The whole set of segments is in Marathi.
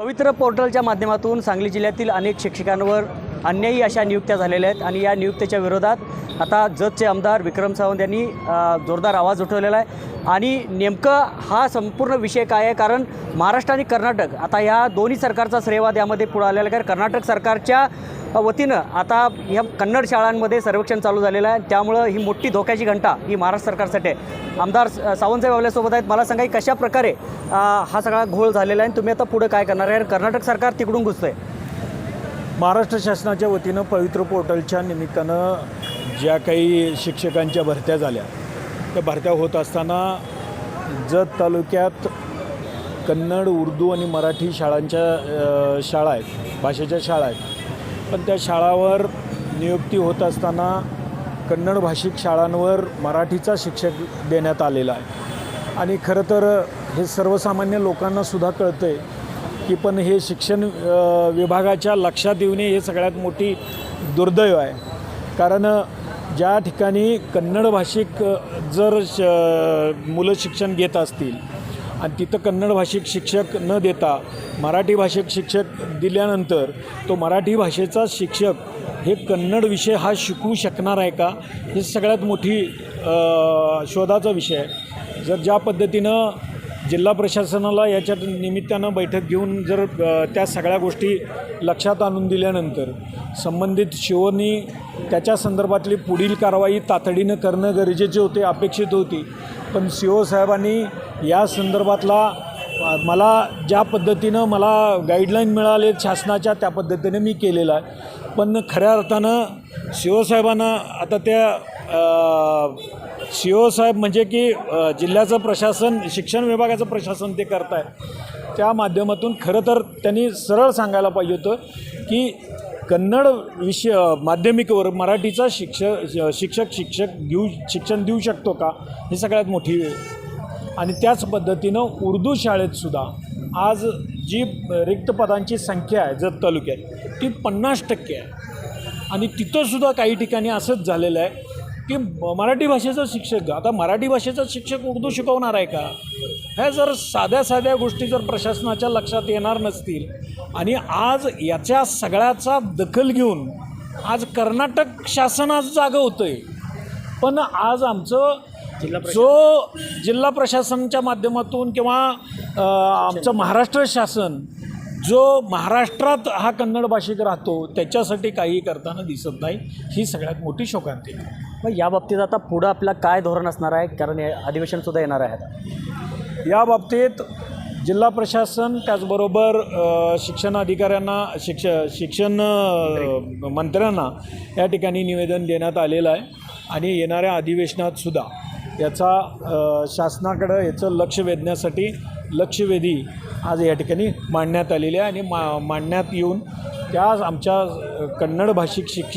पवित्र पोर्टलच्या माध्यमातून सांगली जिल्ह्यातील अनेक शिक्षकांवर अन्यायी अशा नियुक्त्या झालेल्या आहेत आणि या नियुक्तीच्या विरोधात आता जतचे आमदार विक्रम सावंत यांनी जोरदार आवाज उठवलेला आहे. आणि नेमकं हा संपूर्ण विषय काय आहे? कारण महाराष्ट्र आणि कर्नाटक आता ह्या दोन्ही सरकारचा श्रेयवाद यामध्ये पुढे आलेला आहे. कारण कर्नाटक सरकारच्या वतीनं आता ह्या कन्नड शाळांमध्ये सर्वेक्षण चालू झालेलं आहे. त्यामुळं ही मोठी धोक्याची घंटा ही महाराष्ट्र सरकारसाठी आहे. आमदार सावंतसाहेब आपल्यासोबत आहेत. मला सांगा की कशा प्रकारे हा सगळा घोळ झालेला आहे आणि तुम्ही आता पुढे काय करणार आहे? कर्नाटक सरकार तिकडून घुसतंय. महाराष्ट्र शासनाच्या वतीनं पवित्र पोर्टलच्या निमित्तानं ज्या काही शिक्षकांच्या भरत्या झाल्या त्या भरत्या होत असताना जत तालुक्यात कन्नड उर्दू आणि मराठी शाळांच्या शाळा आहेत भाषेच्या शाळा आहेत. पण त्या शाळावर नियुक्ती होत असताना कन्नड भाषिक शाळांवर मराठीचा शिक्षक देण्यात आलेला आहे. आणि खरं तर हे सर्वसामान्य लोकांनासुद्धा कळतं आहे की पण हे शिक्षण विभागाच्या लक्षात येऊ नये हे सगळ्यात मोठी दुर्दैव आहे. कारण ज्या ठिकाणी कन्नड भाषिक जर श मुलं शिक्षण घेत असतील आणि तिथं कन्नड भाषिक शिक्षक न देता मराठी भाषिक शिक्षक दिल्यानंतर तो मराठी भाषेचा शिक्षक हे कन्नड विषय हा शिकवू शकणार आहे का? ही सगळ्यात मोठी शोधाचा विषय आहे. जर ज्या पद्धतीनं जिल्हा प्रशासनाला याच्या निमित्तानं बैठक घेऊन जर त्या सगळ्या गोष्टी लक्षात आणून दिल्यानंतर संबंधित शिवनी त्याच्या संदर्भातली पुढील कारवाई तातडीनं करणं गरजेचे होते अपेक्षित होती. पण सी ओ साहेबांनी या संदर्भातला मला ज्या पद्धतीनं मला गाईडलाईन मिळाले शासनाच्या त्या पद्धतीने मी केलेला आहे. पण खऱ्या अर्थानं शिवसाहेबांना आता त्या सी ओ साहेब म्हणजे की जिल्ह्याचं प्रशासन शिक्षण विभागाचं प्रशासन ते करत आहे त्या माध्यमातून खरं तर त्यांनी सरळ सांगायला पाहिजे होतं की कन्नड विषय माध्यमिकवर मराठीचा शिक्ष शिक्षक शिक्षक घेऊ शिक्षण देऊ शकतो का? ही सगळ्यात मोठी आणि त्याच पद्धतीनं उर्दू शाळेतसुद्धा आज जी रिक्त पदांची संख्या आहे जत तालुक्यात ती पन्नास टक्के आहे. आणि तिथंसुद्धा काही ठिकाणी असंच झालेलं आहे. की म- मराठी भाषेचा शिक्षक आता मराठी भाषेचा शिक्षक उर्दू शिकवणार आहे का? ह्या जर साध्या साध्या गोष्टी जर प्रशासनाच्या लक्षात येणार नसतील आणि आज याच्या सगळ्याचा दखल घेऊन आज कर्नाटक शासन आज जागं होतं आहे पण आज आमचं जो जिल्हा प्रशासनाच्या माध्यमातून किंवा आमचं महाराष्ट्र शासन जो महाराष्ट्रात हा कन्नड भाषिक राहतो त्याच्यासाठी काही करताना दिसत नाही ही सगळ्यात मोठी शोकांती. मग या बाबतीत आता पुढं आपलं काय धोरण असणार आहे? कारण अधिवेशनसुद्धा येणार आहे आता. या बाबतीत जिल्हा प्रशासन त्याचबरोबर शिक्षण अधिकाऱ्यांना शिक्ष शिक्षण मंत्र्यांना या ठिकाणी निवेदन देण्यात आलेलं आहे. आणि येणाऱ्या अधिवेशनातसुद्धा याचा शासनाकडं याचं लक्ष वेधण्यासाठी लक्षवेधी आज या ठिकाणी मांडण्यात आलेली आहे आणि मा मांडण्यात येऊन त्या आमच्या कन्नड भाषिक शिक्ष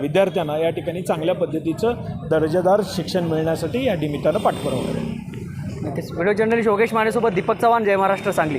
विद्यार्थ्यांना या ठिकाणी चांगल्या पद्धतीचं दर्जेदार शिक्षण मिळण्यासाठी या निमित्तानं पाठपुरावा करेल. नक्कीच. व्हिडिओ जर्नलिस्ट योगेश मानेसोबत दीपक चव्हाण जय महाराष्ट्र सांगली.